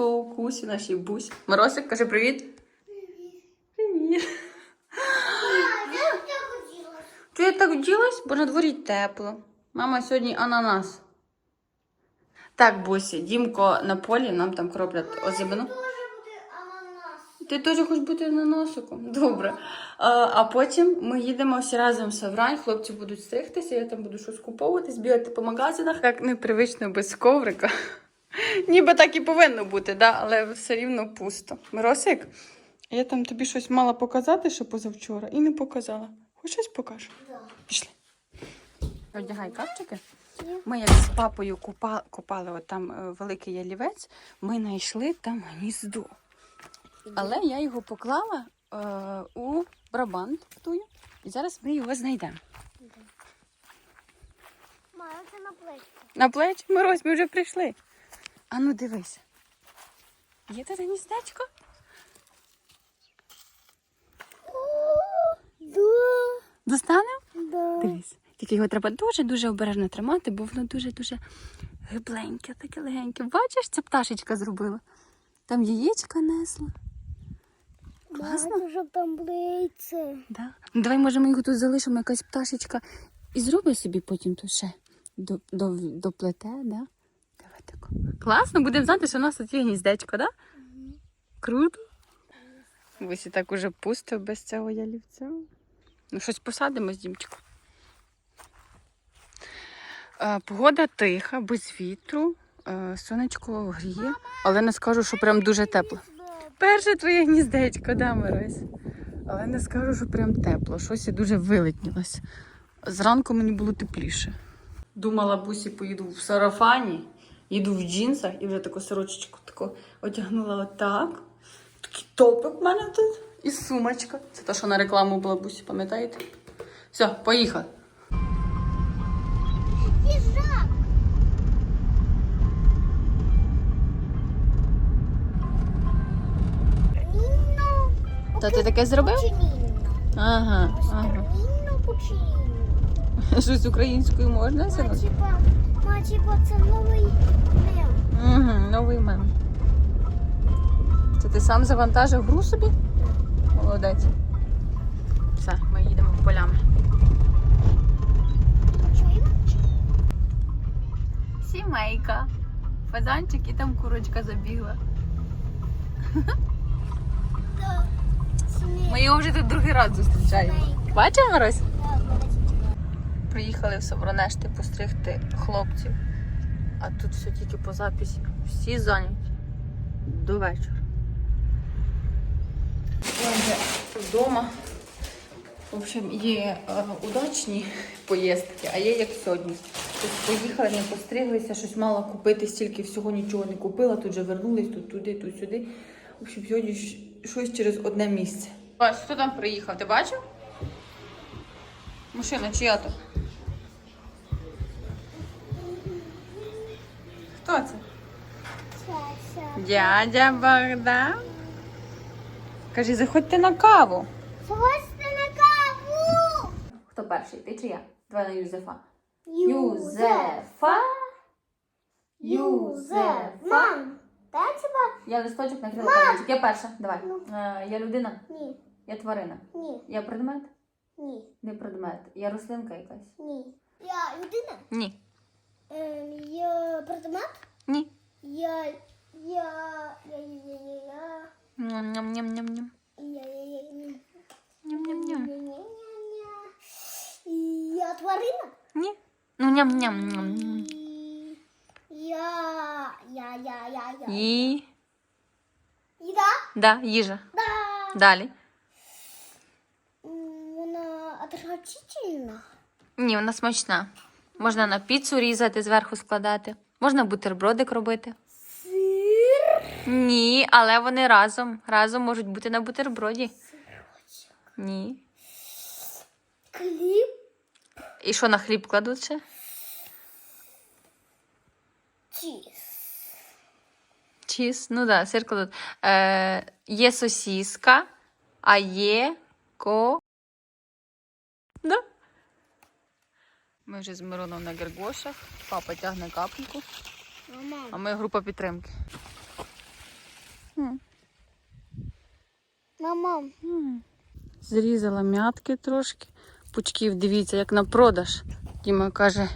Кукусі, нашій бусі. Моросик, каже привіт. Привіт. Чого я так вділась? Бо на дворі тепло. Мама сьогодні ананас. Так, Бусі, Дімко на полі, нам там кроплять озимину. Ти теж хочеш бути ананасиком? Добре. А, а потім ми їдемо всі разом в Саврань, хлопці будуть стригтися, я там буду щось куповувати, збігати по магазинах. Як непривично без коврика. Ніби так і повинно бути, да? але все рівно пусто. Миросик, я там тобі щось мала показати, що позавчора, і не показала. Хоч щось покажу? Пішли. Одягай капчики. Ми як з папою купа, купали от там е, великий ялівець, ми знайшли там гніздо. Але я його поклала е, у брабант тую, і зараз ми його знайдемо. Мама, це на плечі. На плечі Мирось, ми вже прийшли. Ану, дивись. Є тут гніздечко? Да, Достанемо? да. Дивись. Тільки його треба дуже-дуже обережно тримати, бо воно дуже-дуже гибленьке, таке легеньке. Бачиш, це пташечка зробила. Там яєчка несла. Класно. Щоб там блиться. Да. Ну, давай, може, ми його тут залишимо, якась пташечка, і зробить собі потім тут ще до, до, доплете, да? Давай. Класно, будемо знати, що у нас тут є гніздечко, да? Круто. Ось і так уже пусто без цього ялівця. Ну, щось посадимо з дімчиком. Е, Погода тиха, без вітру, е, сонечко гріє, але не скажу, що прям дуже тепло. Перше твоє гніздечко, да, Мирось? Але не скажу, що прям тепло. Щось і дуже вилетнілось. Зранку мені було тепліше. Думала, бусі поїду в сарафані, їду в джинсах і вже таку сорочечку таку одягнула отак. Такий топик в мене тут. І сумочка. Це те, що на рекламу була бусі, пам'ятаєте? Все, поїхали. Їжак. Та ти таке зробив? Ага, ага. Щось українською можна Ма, типа, це новий мем. Угу, новий мем. Це ти сам завантажив гру собі? Молодець. Все, ми їдемо полями. Сімейка. Фазанчик і там курочка забігла. Ми його вже тут другий раз зустрічаємо. Бачимо Рось? Приїхали в Савронешти постригти хлопців. А тут все тільки по записі. Всі зайняті. До вечора. Вже вдома. В общем, є е, удачні поїздки, а є як сьогодні. Тобто поїхали, не постриглися, щось мала купити, стільки всього нічого не купила, тут же вернулись, тут туди, тут сюди. В общем, сьогодні щось через одне місце. Бач, хто там приїхав? Ти бачив? Машина чия то? Хто це? Дядя Богдан. Кажи, заходьте на каву. Схочете на каву. Хто перший? Ти чи я? Давай на Юзефа. Юзефа. Мам, дай тебе? Я листочок накрила пальчик. Я перша. Давай. Ну. Е, я людина, Ні, я тварина. ні, Я предмет? ні, Не предмет. Я рослинка якась. ні. Я людина. Ні. Ем, я предмет. Ні. Я, я, я, я, я, я, я. Ням-ням-ням-ням. Я, я, я, я. Ням-ням-ням. Ня-ня-ня-ня. Я тварина. Ні. Ну ням-ням-ням. І Я, я, я, я, я. І. Їда? Да, їжа. Да. Далі. М, Вона отвратительна. Ні, вона смачна. Можна на піцу різати, зверху складати. Можна бутербродик робити. Сир. Ні, але вони разом. Разом можуть бути на бутерброді. Ні. Кліп. І що на хліб кладуть ще? Чіз. Чіз. Ну да, сир кладуть. Е, є сосіска, а є ко. Да. Ми вже з Мироном на Гергошах. Папа тягне капельку, а ми група підтримки. Мама, Зрізала м'ятки трошки. Пучків, дивіться, як на продаж. Діма каже,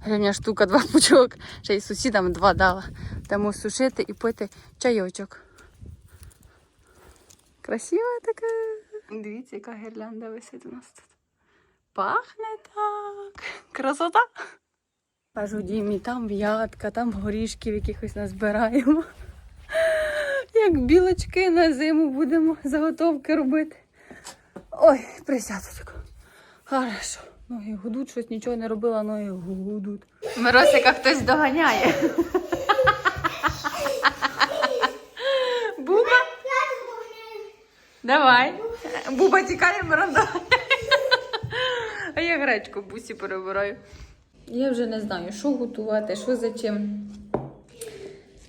гривня штука, два пучок. Ще й сусідам два дала. Тому сушити і пити чайочок. Красива така. Дивіться, яка гірлянда висить у нас тут. Пахне так. Красота. Кажу, Дімі, там в'ятка, там горішків якихось назбираємо. Як білочки на зиму будемо заготовки робити. Ой, присяду тако. Хорошо. Ноги гудуть, щось нічого не робила, ноги гудуть. Миросика хтось доганяє. Буба, давай. Буба тікає, Миранда. А я гречку бусі перебираю. Я вже не знаю, що готувати, що за чим.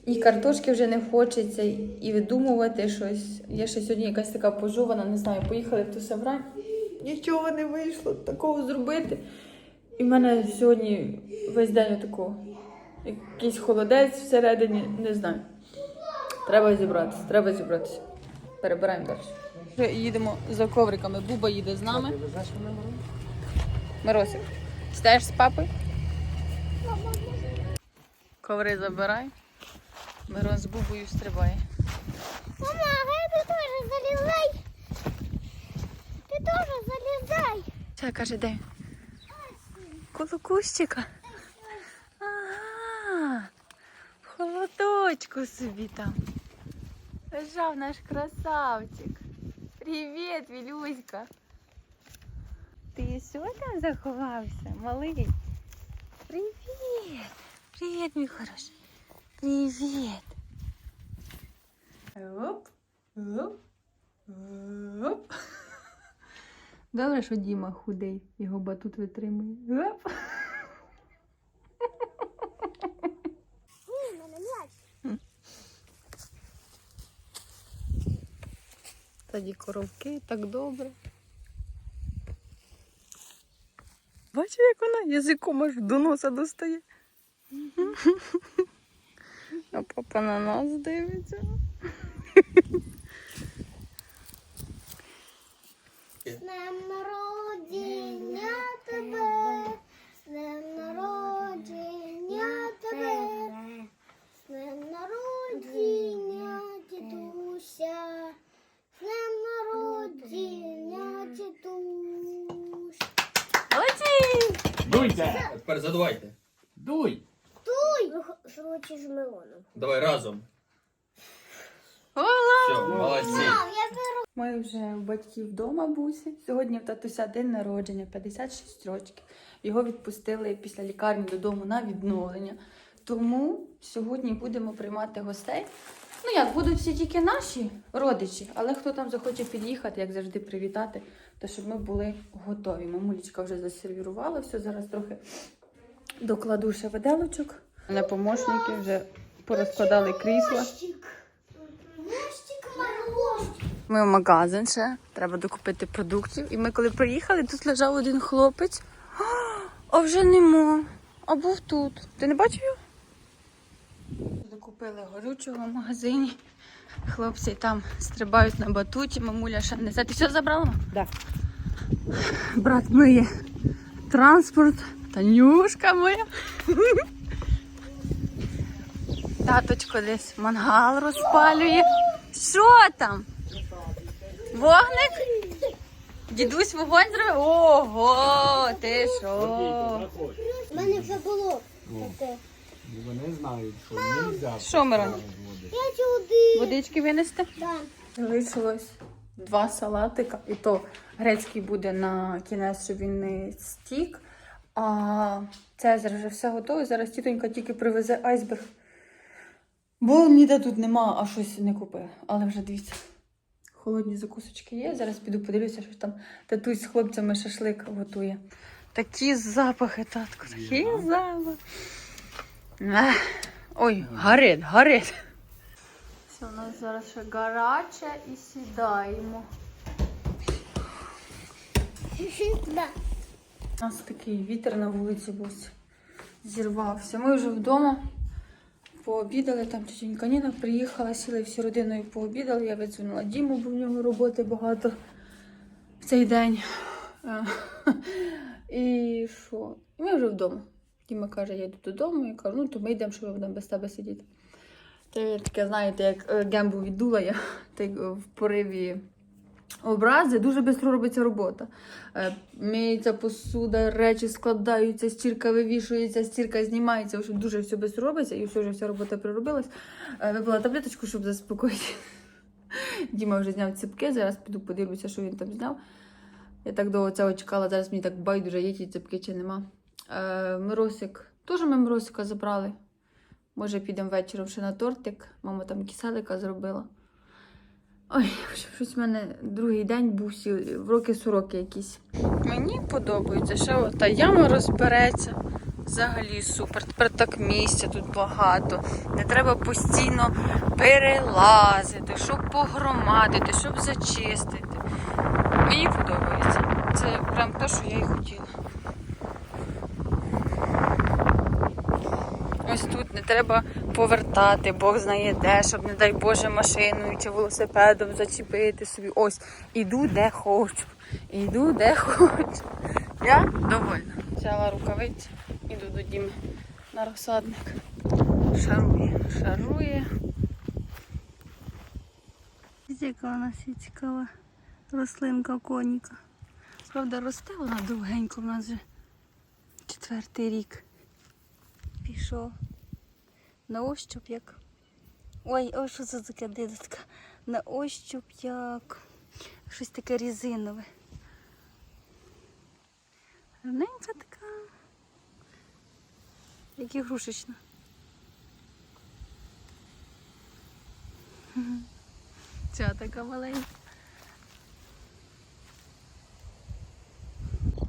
І картошки вже не хочеться, і видумувати щось. Я ще сьогодні якась така пожована, не знаю, поїхали в ту Саврань. Нічого не вийшло такого зробити. І в мене сьогодні весь день отако. Якийсь холодець всередині, не знаю. Треба зібратися, треба зібратися. Перебираємо далі. Їдемо за ковриками. Буба їде з нами. Миросик, стаєш з папою? Коври забирай. Мирон з бубою стрибає. Мама, ти теж залізай. Ти теж залізай. Це каже, де? Коло кущика. Ага. В холодочку собі там. Лежав наш красавчик. Привіт, Вілюська. Ти там заховався, малий? Привіт. Привіт, мій хороший. Привіт. Оп, оп, оп. Добре, що Діма худий, його батут витримує. Оп. Тоді коровки так добре. Бачиш, як вона язиком аж до носа достає. А папа на нас дивиться. З днем народження тебе, з днем народження тебе, з днем народження дідуся, з днем народження дідусь. Молодці! Дуйте! Тепер задувайте. Дуй! Дуй! Шручі з мелоном. Давай разом. Все, молодці. Мам, я беру. Ми вже у батьків вдома бусі. Сьогодні в татуся день народження, 56 років. Його відпустили після лікарні додому на відновлення. Тому сьогодні будемо приймати гостей. Ну як, будуть всі тільки наші родичі, але хто там захоче під'їхати, як завжди, привітати, то щоб ми були готові. Мамулечка вже засервірувала все, зараз трохи докладу ще виделочок. Але помощники вже порозкладали крісла. Ми в магазин ще, треба докупити продуктів. І ми коли приїхали, тут лежав один хлопець. А вже нема. А був тут. Ти не бачив його? Докупили горючого в магазині. Хлопці там стрибають на батуті, мамуля ще не знає. Ти все забрала? Так. Да. Брат миє транспорт, Танюшка моя. Таточко десь мангал розпалює. Що там? Вогник? Дідусь вогонь зробив? Ого, ти що? У мене вже було таке. Вони знають, що не можна. Що? Я сюди. Водички винести? Так. Залишилось два салатика, і то грецький буде на кінець, щоб він не стік. А Цезар вже все готове. Зараз тітонька тільки привезе айсберг. Бо ніде тут нема, а щось не купив. Але вже дивіться. Холодні закусочки є. Зараз піду подивлюся, що там татусь з хлопцями шашлик готує. Такі запахи, татку, такі запахи. Ой, горить, горить. Все, у нас зараз ще гаряче і сідаємо. У нас такий вітер на вулиці був. Зірвався. Ми вже вдома. Пообідали, там тітенька Ніна приїхала, сіли всі родиною пообідали. Я видзвонила Діму, бо в нього роботи багато в цей день. Е, І що? Ми вже вдома. Діма каже, я йду додому. Я кажу, ну то ми йдемо, що ми будемо без тебе сидіти. Це таке, знаєте, як е, гембу віддула я так, е, в пориві образи, дуже швидко робиться робота. Е, Миється посуда, речі складаються, стірка вивішується, стірка знімається, в дуже все швидко робиться, і все вже вся робота приробилась. Випила таблеточку, щоб заспокоїти. Діма вже зняв ципки, зараз піду подивлюся, що він там зняв. Я так довго цього чекала, зараз мені так байдуже, є ті ципки чи нема. Е, Миросик, теж ми Миросика забрали. Може, підемо вечором ще на тортик. Мама там киселика зробила. Ой, щось в мене другий день був роки сороки якісь. Мені подобається, що та яма розбереться. Взагалі супер. Тепер так місця тут багато. Не треба постійно перелазити, щоб погромадити, щоб зачистити. Мені подобається. Це прям те, що я і хотіла. Ось тут не треба повертати, Бог знає де, щоб, не дай Боже, машиною чи велосипедом зачепити собі. Ось, іду де хочу. Іду де хочу. Я довольна. Взяла рукавиці, іду до Діми на розсадник. Шарує, шарує. Яка у нас є цікава рослинка коніка. Правда, росте вона довгенько, в нас вже четвертий рік пішов. На ощуп як. Ой, ой, що це таке дитятка? На ощуп як. Щось таке різинове. Гарненька така. Як ігрушечна. Ця така маленька.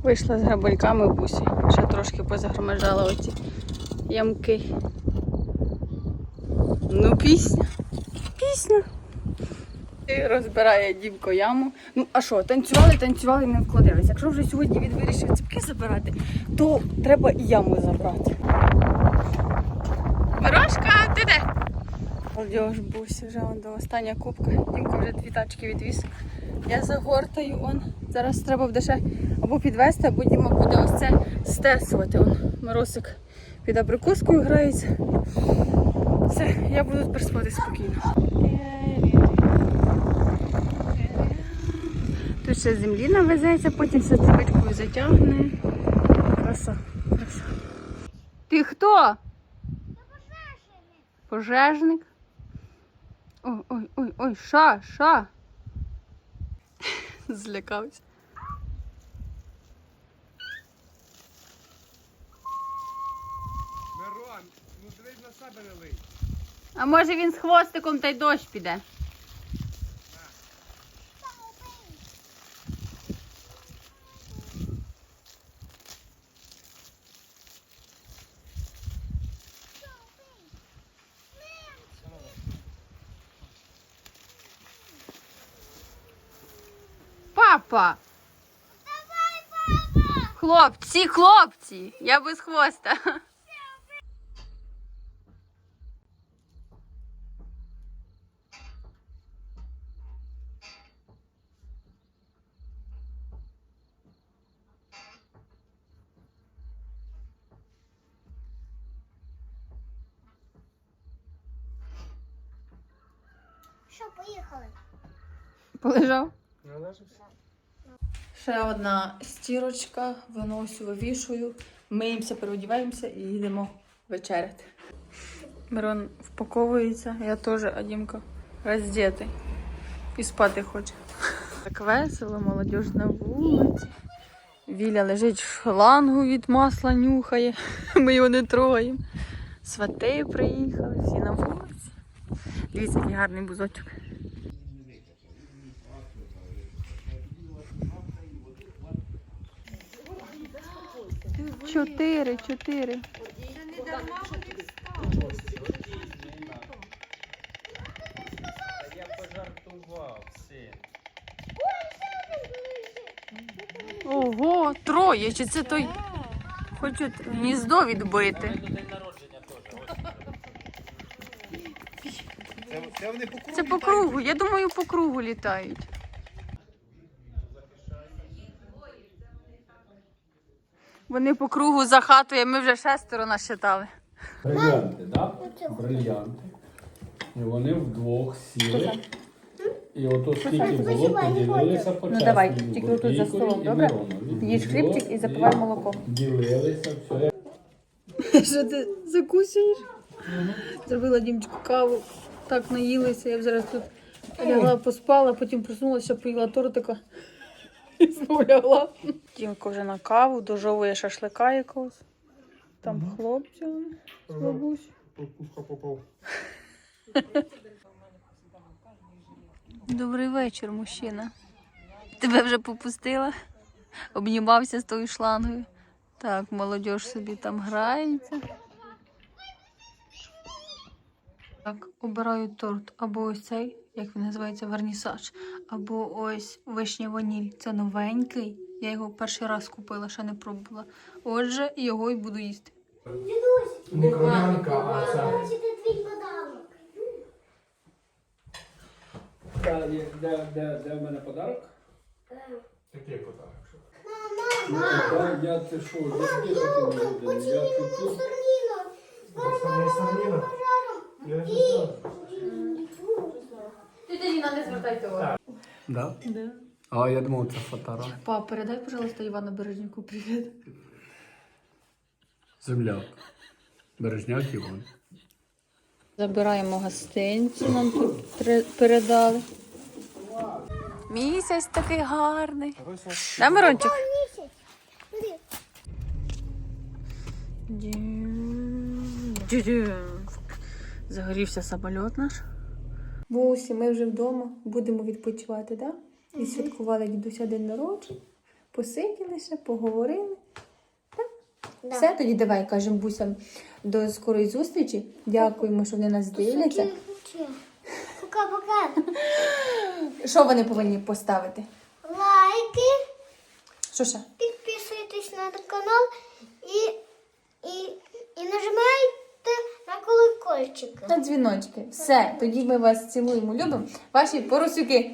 Вийшла з грабельками бусі. Ще трошки позагромажала оці ямки. Ну, пісня. Пісня. І розбирає дівко яму. Ну, а що, танцювали, танцювали, і не вкладились. Якщо вже сьогодні він вирішив ципки забирати, то треба і яму забрати. Мирошка, ти де? Молодіж бусі, вже он до остання кубка. Дімка вже дві тачки відвіз. Я загортаю он. Зараз треба буде ще або підвести, або Діма буде ось це стесувати. Он Моросик під абрикоскою грається. Все, я буду тепер спати спокійно. Тут ще землі навезеться, потім все цепочкою затягне. Краса, краса. Ти хто? Пожежник. Ой, ой, ой, ой, ша, ша. Злякався. Мирон, ну дивись на себе не лий. А може він з хвостиком та й дощ піде? Папа! Хлопці, хлопці! Я без хвоста. Що, поїхали? Полежав? Належився? Ще одна стірочка, виносю, вивішую, миємося, переодіваємося і їдемо вечеряти. Мирон впаковується, я теж, а Дімка роздітий. І спати хоче. Так весело, молодіж на вулиці. Віля лежить в шлангу від масла, нюхає. Ми його не трогаємо. Свати приїхали, всі на вулиці. Дивіться, який гарний бузочок. Чотири, чотири. Я пожартував, син. Ого, троє. Чи це той хочуть гніздо відбити? До день народження теж. Ось. Це вони по кругу Це по кругу. Я думаю, по кругу літають. Вони по кругу за хатою, ми вже шестеро насчитали. Брильянти, так? Брильянти. І вони вдвох сіли. І ото скільки було, поділилися по Ну, давай, тільки отут за столом, добре? Їж хлібчик і запивай молоком. Ділилися, все. Що ти закусуєш? Зробила дімчику каву, так наїлися. Я б зараз тут лягла, поспала, потім проснулася, поїла тортика і знову лягла. Дімко вже на каву, дожовує шашлика якогось. Там хлопці з бабусь. Пушка попав. Добрий вечір, мужчина. Тебе вже попустила? Обнімався з тою шлангою. Так, молодь собі там грається. Так, обираю торт. Або ось цей, як він називається, вернісаж, або ось вишня ваніль. Це новенький. Я його перший раз купила, ще не пробувала. Отже, його і буду їсти. Дідусь, Не а це. бачите твій подарунок. Де, де, де в мене подарок? Який подарок? Ну, та я ти що, я. Я. Сорніна, сорніна. Я не знаю. Тетя Ліна, не звертайте увагу. Да? Да. А я думав, це фотора. Пап, передай, пожалуйста, Івану Бережніку привіт. Земляк. Бережняк Іван. Забираємо гостинці, нам тут три- передали. Місяць такий гарний. Да, Мирончик? Місяць. Загорівся самоліт наш. Бусі, ми вже вдома будемо відпочивати, так? Да? І святкували дідуся день народження. Посиділися, поговорили. Да. Все, тоді давай кажемо бусям до скорої зустрічі. Дякуємо, що вони нас дивляться. Пока-пока. Що вони повинні поставити? Лайки, Що ще? підписуйтесь на канал і, і, і нажимайте на колокольчик. На дзвіночки. Все, тоді ми вас цілуємо, любимо. Ваші поросюки.